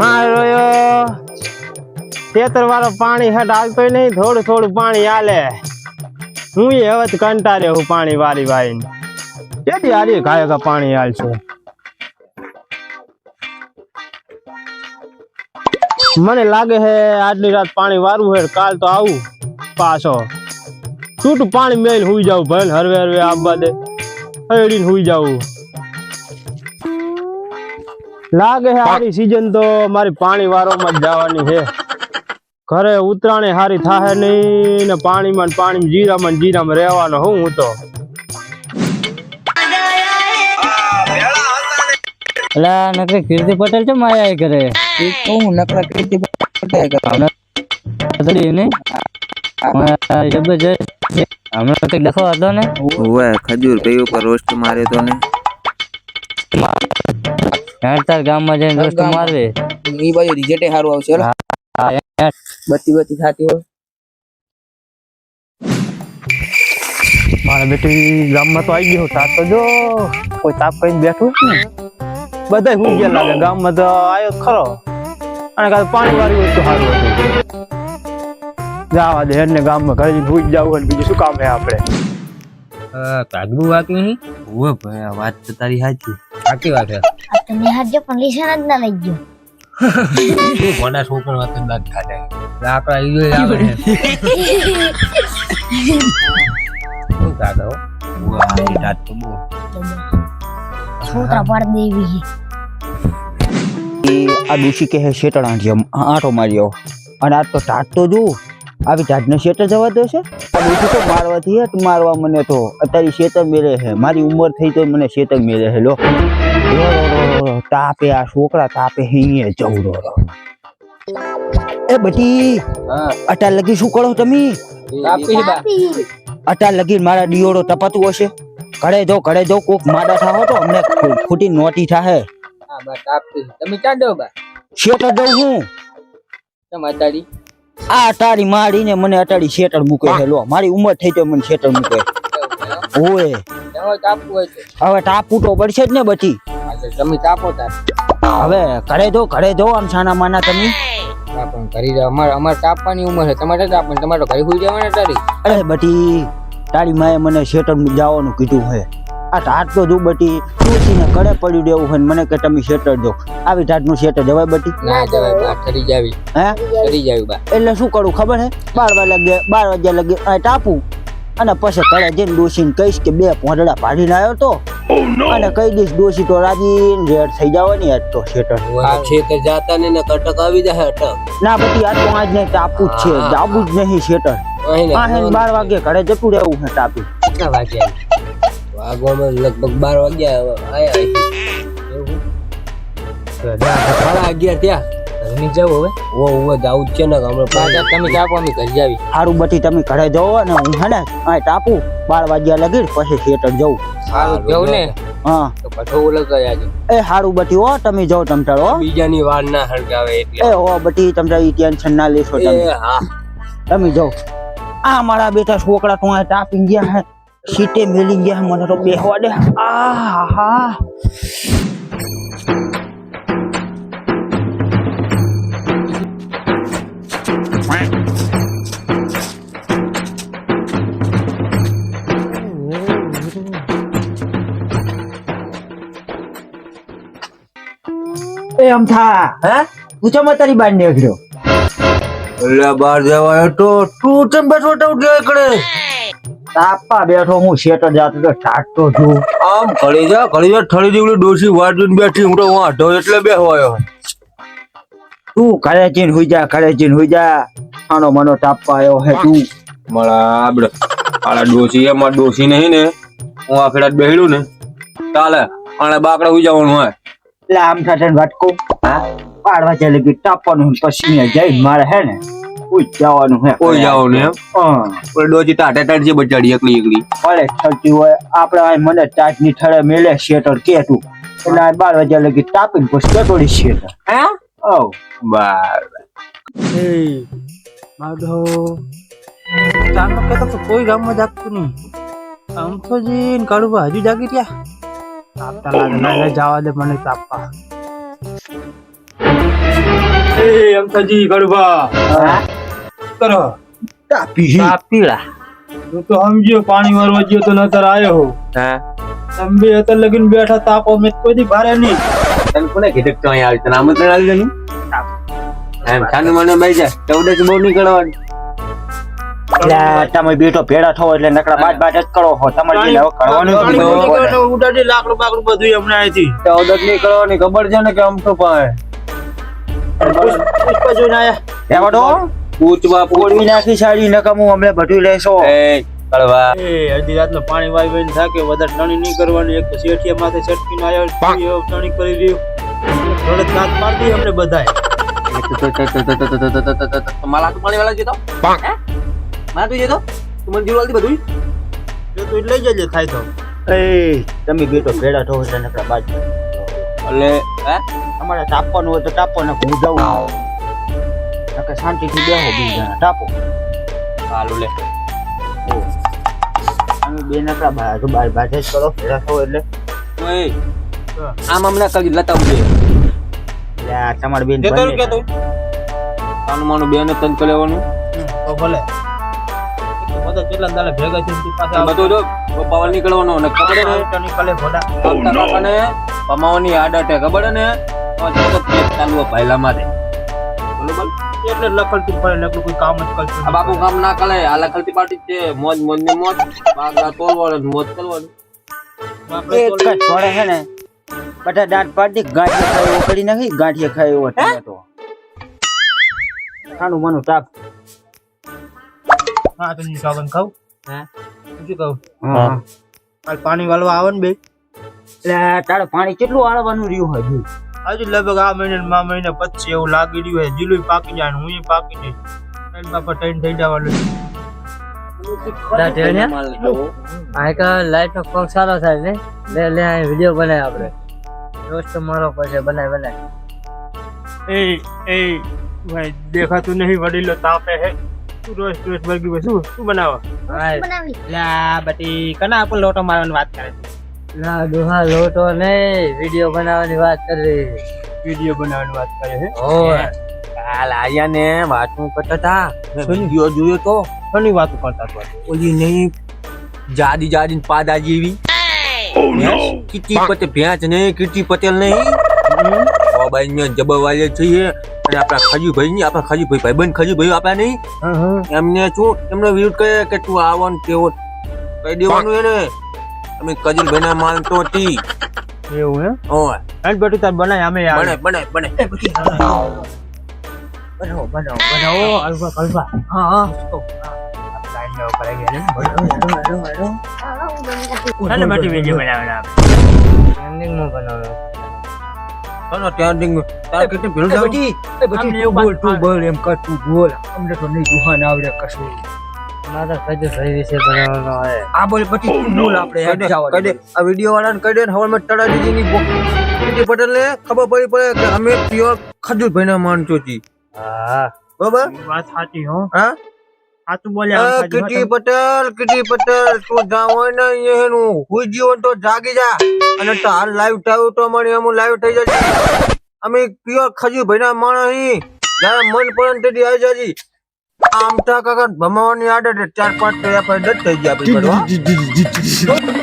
મારો ખેતર વાળો પાણી હેઠ હાલતો નહીં, થોડું થોડું પાણી હાલે. હું એ હવે તો કંટાળ્યો હું પાણી વારી વારીને કેટલી હારી ગાય ગા પાણી હાલશું? મને લાગે છે આજની રાત પાણી વારવું હે કાલ તો આવું પાછો. છૂટું પાણી મેલ હુઈ જાવ ભલે હરવે હરવે આવવા દે. હળીને હુઈ જાવું લાગે છે આની સીઝન તો મારી પાણી વારોમાં જ જવાની છે ઘરે ઉતરાણે હારી થાહે નહીં ને પાણીમાં પાણી પાણીમાં જીરામાં જીરામાં રહેવાનો હું હું તો. એટલે નકરી કીર્તિ પટેલ છે માયા કરે એ કહું નકરા કીર્તિ પટેલ કરે. હમણાં એને જબરજસ્ત હમણાં કંઈક લખો હતો ને. ઓવે ખજૂર કયું ઉપર રોસ્ટ માર્યો તો ને. હેડ તાર ગામમાં જઈને દોસ્ત મારવે. ઈ બાજુ રિઝલ્ટ સારું આવશે હો. હા, બત્તી બત્તી થતી હોય. મારા બેટી ગામમાં તો આવી ગયો તા તો જો કોઈ તાપ કઈ બેઠું ને બધા હું ગયા લાગે ગામમાં તો આવ્યો ખરો. અને કાલે પાણી વાળી હોય તો સારું હતું. જવા દે એને ગામમાં ઘરે ભૂજ જવું અને બીજું શું કામ હે આપણે? કાગડું વાત નહીં. ઓ ભાઈ આ વાત તો તારી સાચી. સાચી વાત છે. આ તમે હાજો પણ લીસન જ ના લઈ ગયો મોટા છોકરો વાત ના થાય લાકડા ઈયો આવે છે. શું ઓવે હારી રાત તો બહુ. છોકરા પાડ દેવી છે. આ ડૂસી હે શેટર જેમ આટો માર્યો. અને આ તો ટાટ તો જો આવી ટાટને શેટર જવા દેશે આ ડૂસી તો મારવાથી હેઠ મારવા મને તો. અત્યારે શેતર મેળે છે. મારી ઉંમર થઈ તો મને શેતર મેળે છે. લો. તાપે આ છોકરા તાપે હિંગે જવું રો એ બટી અટા લગી શું કરો તમે? અટા લગી મારા ડિયોડો તપાતું હશે. ઘરે જો ઘરે જો કોક માડા થાઓ તો અમને ખોટી નોટી થાહે. તમે ચાર દો બા? શેટર દઉં હું? તમે અટાડી? આ અટાડી મારીને મને અટાડી શેટર મૂકે છે. લો મારી ઉંમર થઈ તો મને શેટર મૂકે. ઓએ હવે ટાપુ તો પડશે જ ને બધી તમે તાપો તાર. હવે ઘરે જો ઘરે જો આમ છાના માના તમે. પણ કરી દો અમારે અમારે તાપવાની ઉંમર છે. તમારે ચાપવાની તમારે ઘરે સુઈ જવાના તારી. અરે બટી તારી માએ મને શેટર જવાનું કીધું હે. આ ટાટ તો જો બટી તુલસીને કડે પડ્યું દેવું હોય મને કે તમે શેટર દો. આવી ટાટનું શેટર જવાય બટી? ના જવાય બા ઠરી જાવી. હે? ઠરી જાવી બા. એટલે શું કરું ખબર હે? બાર વાગે લાગે બાર વાગ્યા લાગે આ ટાપું. અને પછી કડે જઈને દોશીને કહીશ કે બે પોંડડા પાડીને આવ્યો તો. અને કઈ દઈશ ડોસી તો રાજી રેડ થઈ જવાની આજ તો શેટર શેટર જાતા ને કટક આવી જાય અટક. ના બધી આ તો આજ નહીં ટાપુ જ છે. જાબુ જ નહીં શેટર આ હે બાર વાગે ઘરે જતું રહેવું છે ટાપુ કેટલા વાગે વાગવામાં લગભગ બાર વાગ્યા આયા સાડા અગિયાર ત્યાં ઘરની જાવ હવે. ઓ ઓ જાવું જ છે ને હમણાં પાછા તમે ચાપો અમે ઘર જાવી સારું બટી તમે ઘરે જવો અને હું હે ને આ ટાપુ બાર વાગ્યા લગી પછી થિયેટર જવું સારું જવું ને. હા. તો કઠો ઓલો કરાજો એ સારું બટી હો તમે જાઓ તમતારો હો. બીજાની વાર ના હળગાવે એ એટલે હો બટી ઈ ટેન્શન ના લેશો તમે. હા. તમે જાઓ. આ મારા બેટા છોકરા તો આ ટાપી ગયા હે. સીટે મેલી ગયા મને તો બેહવા દે. આ હા. એ અમથા હે? પૂછો ચમ તારી બાર નીકળ્યો? એટલે બહાર જવાયો તો તું ચમ બેઠો તો એકડે? તાપા બેઠો હું શેટર જાતો તો ઠાટતો છું. આમ ખડી જા ઘડી જા ઠળી જેવડી ડોસી વાટીને બેઠી હું તો વાંઢો એટલે બેહવાયો. તું ઘરે ચીન હોઈ જા ઘરે ચીન હોઈ જા. આનો મનો તાપા આવ્યો હે તું. મળા આપડે આલા ડોસી એમાં ડોસી નહીં ને. હું આ ફેરા બેહડું ને. ચાલે આને બાકડા હોઈ જવાનું હોય. એટલે આમ સાથે વાટકો. પાડવા ચાલે કે તાપવાનું ને પછી ને જઈને મારે હે ને ઉઈ જવાનું હે કોઈ જવાનું એમ? હા. ઓલી ડોસી ટાટે ટાટ જે બચાડી એકલી એકલી. ભલે થતી હોય. આપણે આ મને ટાટની ઠળે મેલે શેટર કે તું. એટલે આ બાર વાગ્યા લગી તાપીને પછી કટોડી શેટર. હે? ઓ બાર. માધો ચાંદો કહેતો તો કોઈ ગામમાં જાગતું નહીં. આમ તો જીન કાળુબા હજુ જાગી રહ્યા. તાપતા લાગે ના ના જવા દે મને તાપવા એ અંકલજી ગડબા કરો. તાપી આ પીળા તો સમજ્યો પાણી મારવા ગયો તો નતર આવ્યો હો. હા. તમે અત્યારે લગીને બેઠા તાપો મેં કોઈ દી ભારે નહીં. તને કોને કીધું તું અહીંયા આવી? તને આમંત્રણ આવી એમ છાનું મને બાઈ જાય ચૌદસ બહુ નીકળવાની. એટલે તમે બેઠો ભેડા થો એટલે નકરા બાદ બાદ જ કરો હો તમારે જે હવે કરવાનું નહીં. ઉડાડી લાકડું બાકડું બધું હમણાં અહીંથી ચૌદસ કરવાની ખબર છે ને કે આમ તો પાય પુષ્પા જોઈને આયા એમાં તો પૂછવા પોળવી નાખી સાડી નકામું અમને બધું લેશો એ કળવા એ અડધી રાતનો પાણી વાઈ વાઈને થાકે વધારે ટણી નહીં કરવાની એક તો શેઠિયા માથે છટકીને આવ્યો એવો ટણી કરી રહ્યો થોડે દાંત મારી અમને બધાય માલા તું પાણી વાળા જતો માલા તું જતો તું. મને જીવવાલથી બધું જો તું લઈ જજે થાય તો. એ તમે બેટો ભેડા થો છે નકરા બાદ બાદ. એટલે હે? તમારે તાપવાનું હોય તો તાપો ને હું જાઉં. નકર શાંતિથી બેહો બીજા જણા તાપો હાલો લે. અમે બે નકરા બાજુ બાર બાજુ જ કરો ભેડા થો એટલે. ઓય. આમ હમણાં કરી લતાવું જોઈએ એટલે આ તમારે બેન કે તું. તાનું માનું બેન તન કલેવાનું લેવાનું. તો ભલે. કેટલા દાડે ભેગા તું પાછા બધું જો પાવર નીકળવાનો ને ખબર ને ટણી કલે ભોડા કાકાને પમાવાની આદત હે ખબર ને? તો જગત પેટ ચાલુ પહેલા માટે બરોબર? એટલે લખલતું ફરે નકરું કોઈ કામ જ કરતું આ બાપુ કામ ના કરે આ લખલતી પાર્ટી છે. મોજ મોજ ને મોજ. બાગા તોલવાનું મોજ કરવાનું. એક જ છોડે છે ને? બધા દાંત પાડી ગાંઠિયા ખાય એવો કરી નાખી ગાંઠિયા ખાય એવો ટમેટો ખાનું માનું તાપ. હા તો સાબન ખાવ હા? શું કહું? હા. કાલ પાણી વાળવા આવે ને બે. એટલે તારે પાણી કેટલું વાળવાનું રહ્યું હજુ હજુ લગભગ આ મહિને મા મહિને પછી એવું લાગી રહ્યું હોય. જીલું પાકી જાય હું પાકી જઈશ ત્રણ બાપા ત્રણ થઈ જવાનું લાઈટ નો પંખ સારો થાય ને? લે લે આ વીડિયો બનાય આપણે રોસ્ટ મારો પછી બનાય બનાય. એ એ ભાઈ દેખાતું નહીં વડીલો તાપે હે. તું રોજ રોજ બગી શું શું બનાવો? બનાવી. લા બટી કના આપણ લોટો મારવાની વાત કરે ના ડોહા લોટો નહીં વીડિયો બનાવવાની વાત કરી વીડિયો બનાવવાની વાત કરે હે ઓય કાલ આયા ને વાતું કરતા હતા. વીડિયો જોયો તો? ઘણી વાત કરતા હતા? ઓલી નહીં જાડી જાડી ને પાદા જેવી કીટી પટેલ ભેંચ નહીં કીટી પટેલ નહીં. મોબાઈલમાં જબરવાલે છીએ અને આપણા ખાજુભાઈ ની આપણા ખજીભાઈ ભાઈબંધ ખાજુભાઈ આપણા નહીં. એમને શું? એમનો વિરોધ કરે કે તું આવો ને તેવો કહી દેવાનું એને. અમે કજીલભાઈ ના માનતો હતી એવું હે ઓય એન્ડ બટી તાર બનાય અમે બને બને બને બનાવો બનાવો બનાવો અલ્પા અલ્ફા. હા હા. બનાવવાના. ચાલો ત્યાં ડીંગ તારે કેટલી ભીડ જાવ આમ એવું બોલ, તું બોલ એમ કર તું બોલ અમને તો નહીં દુહાન આવડે કશું મારા કજુ ભાઈ વિશે બનાવવાનો હે આ બોલ તું બોલ આપણે કહી દે આ વિડિયો વાળાને કહી દે ને હવામાં તડા દીદી ની કીટી પટેલ ને ખબર પડી પડે કે અમે પ્યોર ખજૂરભાઈ ના માણસો છીએ હા બરાબર વાત સાચી હો હા એ પટેલ કીટી પટેલ તું જાવ ને એનું હુઈ જીવન તો જાગી જા. અને તો હાલ લાઈવ થાવ તો મને એમ લાઈવ થઈ જશે. અમે પ્યોર ખજૂરભાઈ ભાઈના માણસ અહીં જ્યારે મન પડે ને આવી જાજી. આમ તા કાકા ભમાવાની આડે ચાર પાંચ તો આપણે થઈ ગયા આપણી હો.